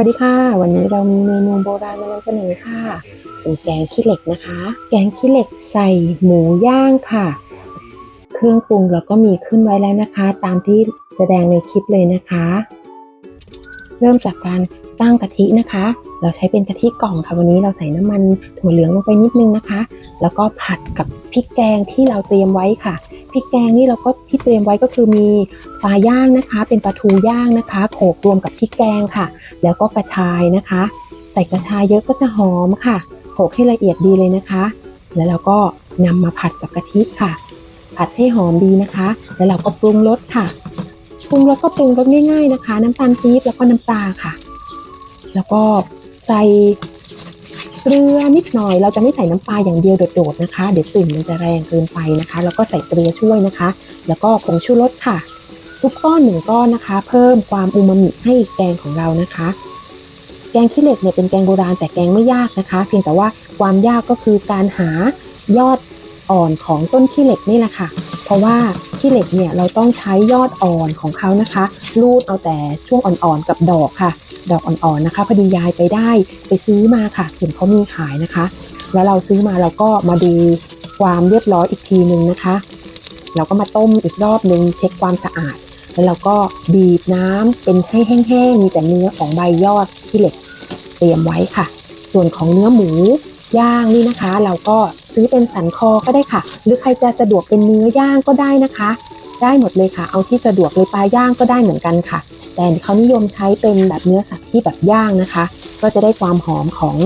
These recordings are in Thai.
วัสดีค่ะ วันนี้เรามีเมนูโบราณมานำเสนอค่ะ เป็นแกงขี้เหล็กนะคะ แกงขี้เหล็กใส่หมูย่างค่ะ เครื่องปรุงเราก็มีขึ้นไว้แล้วนะคะ ตามที่แสดงในคลิปเลยนะคะ เริ่มจากการตั้งกะทินะคะ เราใช้เป็นกะทิกล่องค่ะวันนี้เราใส่น้ำมันถั่วเหลืองลงไปนิดนึงนะคะ แล้วก็ผัดกับพริกแกงที่เราเตรียมไว้ค่ะ พริกแกงนี่เราก็ที่เตรียมไว้ก็คือมีปลาย่างนะคะ เป็นปลาทูย่างนะคะ โขลกรวมกับพริกแกงค่ะ แล้วก็กระชายนะคะ ใส่กระชายเยอะก็จะหอมค่ะโขลกให้ละเอียดดีเลยนะคะ แล้วเราก็นำมาผัดกับกะทิค่ะ ผัดให้หอมดีนะคะ แล้วเราก็ปรุงรสค่ะปรุงรสก็ปรุงรสง่ายๆนะคะ น้ำตาลปี๊บแล้วก็น้ำปลาค่ะ แล้วก็ใส่ เกลือนิดหน่อย เราจะไม่ใส่น้ำปลาอย่างเดียวโดดๆนะคะ เดี๋ยวกลิ่นมันจะแรงเกินไปนะคะ แล้วก็ใส่เกลือช่วยนะคะ แล้วก็ผงชูรสค่ะ ซุปก้อนหนึ่งก้อนนะคะ เพิ่มความอูมามิให้แกงของเรานะคะ แกงขี้เหล็กเนี่ยเป็นแกงโบราณแต่แกงไม่ยากนะคะ เพียงแต่ว่าความยากก็คือการหายอด อ่อนของต้นขี้เหล็กนี่แหละค่ะ เพราะว่าขี้เหล็กเนี่ยเราต้องใช้ยอดอ่อนของเขานะคะรูดเอาแต่ช่วงอ่อนๆกับดอกค่ะ ดอกอ่อนๆนะคะพอดียายไปได้ไปซื้อมาค่ะเห็นเขามีขายนะคะ แล้วเราซื้อมาเราก็มาดูความเรียบร้อยอีกทีหนึ่งนะคะ เราก็มาต้มอีกรอบนึงเช็คความสะอาด แล้วเราก็บีบน้ำเป็นให้แห้งๆมีแต่เนื้อของใบยอดที่เหล็กเตรียมไว้ค่ะ ส่วนของเนื้อหมู ย่างนี่นะคะ เราก็ซื้อเป็นสันคอก็ได้ค่ะ หรือใครจะสะดวกเป็นเนื้อย่างก็ได้นะคะ ได้หมดเลยค่ะ เอาที่สะดวกเลยปลาย่างก็ได้เหมือนกันค่ะ แต่เขานิยมใช้เป็นแบบเนื้อสัตว์ที่แบบย่างนะคะ ก็จะได้ความหอมของ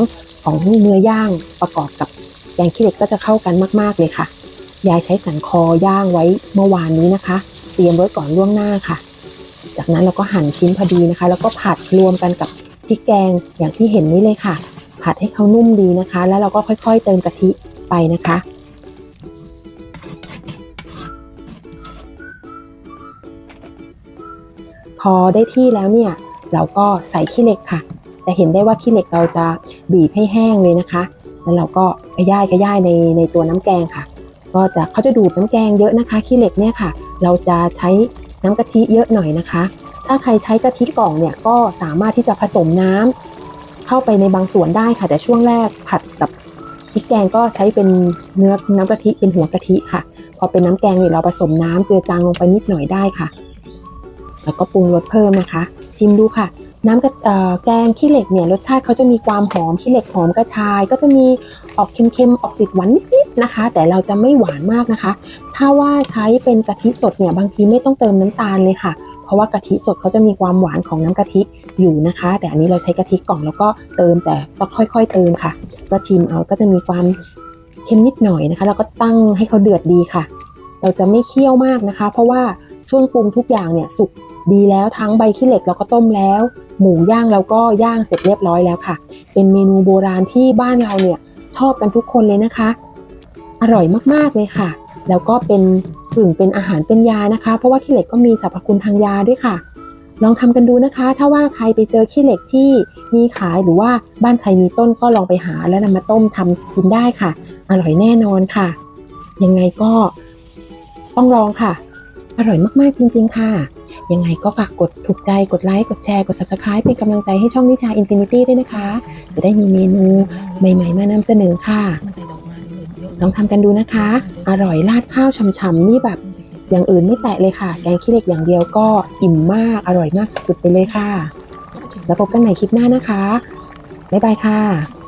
ของเนื้อย่างประกอบกับแกงขี้เหล็กก็จะเข้ากันมากๆเลยค่ะ ยายใช้สันคอย่างไว้เมื่อวานนี้นะคะ เตรียมไว้ก่อนล่วงหน้าค่ะ จากนั้นเราก็หั่นชิ้นพอดีนะคะ แล้วก็ผัดรวมกันกับพริกแกงอย่างที่เห็นนี้เลยค่ะ ผัดให้เขานุ่มดีนะคะ แล้วเราก็ค่อย ๆ เติมกะทิไปนะคะ พอได้ที่แล้วเนี่ย เราก็ใส่ขี้เหล็กค่ะ แต่เห็นได้ว่าขี้เหล็กเราจะบีบให้แห้งเลยนะคะ แล้วเราก็กระย่ายกระย่ายในในตัวน้ำแกงค่ะ ก็จะเขาจะดูดน้ำแกงเยอะนะคะขี้เหล็กเนี่ยค่ะ เราจะใช้น้ำกะทิเยอะหน่อยนะคะ ถ้าใครใช้กะทิกล่องเนี่ยก็สามารถที่จะผสมน้ำ เข้าไปในบางส่วนได้ค่ะ แต่ช่วงแรกผัดกับพริกแกงก็ใช้เป็นเนื้อน้ำกะทิเป็นหัวกะทิค่ะ พอเป็นน้ำแกงเนี่ยเราผสมน้ำเจือจางลงไปนิดหน่อยได้ค่ะ แล้วก็ปรุงรสเพิ่มนะคะ ชิมดูค่ะ น้ำกะแกงขี้เหล็กเนี่ยรสชาติเขาจะมีความหอมขี้เหล็กหอมกระชาย ก็จะมีออกเค็มๆออกติดหวานนิดๆนะคะ แต่เราจะไม่หวานมากนะคะ ถ้าว่าใช้เป็นกะทิสดเนี่ยบางทีไม่ต้องเติมน้ำตาลเลยค่ะ เพราะว่ากะทิสดเขาจะมีความหวานของน้ำกะทิอยู่นะคะ แต่อันนี้เราใช้กะทิกล่องแล้วก็เติมแต่ก็ค่อย ๆ เติมค่ะ ก็ชิมเอาก็จะมีความเค็มนิดหน่อยนะคะ แล้วก็ตั้งให้เขาเดือดดีค่ะ เราจะไม่เคี่ยวมากนะคะ เพราะว่าช่วงปรุงทุกอย่างเนี่ยสุกดีแล้วทั้งใบขี้เหล็กเราก็ต้มแล้ว หมูย่างเราก็ย่างเสร็จเรียบร้อยแล้วค่ะ เป็นเมนูโบราณที่บ้านเราเนี่ยชอบกันทุกคนเลยนะคะ อร่อยมากๆเลยค่ะ แล้วก็เป็นกึ่งเป็นอาหารเป็นยานะคะ เพราะว่าขี้เหล็กก็มีสรรพคุณทางยาด้วยค่ะ ลองทำกันดูนะคะ ถ้าว่าใครไปเจอขี้เหล็กที่มีขายหรือว่าบ้านใครมีต้นก็ลองไปหาแล้วนำมาต้มทำกินได้ค่ะ อร่อยแน่นอนค่ะ ยังไงก็ต้องลองค่ะ อร่อยมากๆจริง ๆ ค่ะ ยังไงก็ฝากกดถูกใจกดไลค์กดแชร์กด subscribe เป็นกำลังใจให้ช่องนิชา Infinity ด้วยนะคะ จะได้มีเมนูใหม่ ๆ มานำเสนอค่ะ ลองทำกันดูนะคะ อร่อยราดข้าวฉ่ำๆนี่แบบอย่างอื่นไม่แตะเลยค่ะ แกงขี้เหล็กอย่างเดียวก็อิ่มมาก อร่อยมากสุดๆไปเลยค่ะ แล้วพบกันใหม่คลิปหน้านะคะ บ๊ายบายค่ะ